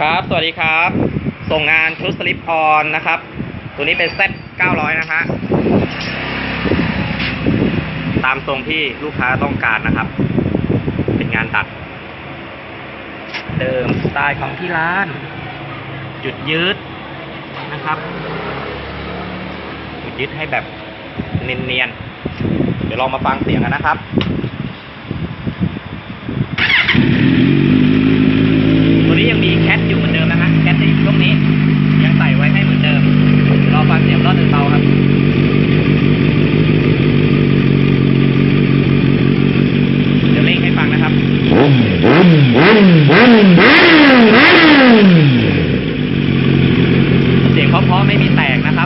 ครับ สวัสดีครับ ส่งงานชุดสลิปออนนะครับ ตัวนี้เป็นเซ็ต900 นะฮะ ตามทรงที่ลูกค้าต้องการนะครับ เป็นงานตัด เดิมสไตล์ของที่ร้าน จุดยืดนะครับ จุดยืดให้แบบเนียนๆ เดี๋ยวลองมาฟังเสียงกันนะครับ เสียงเพราะๆไม่มีแตกนะครับ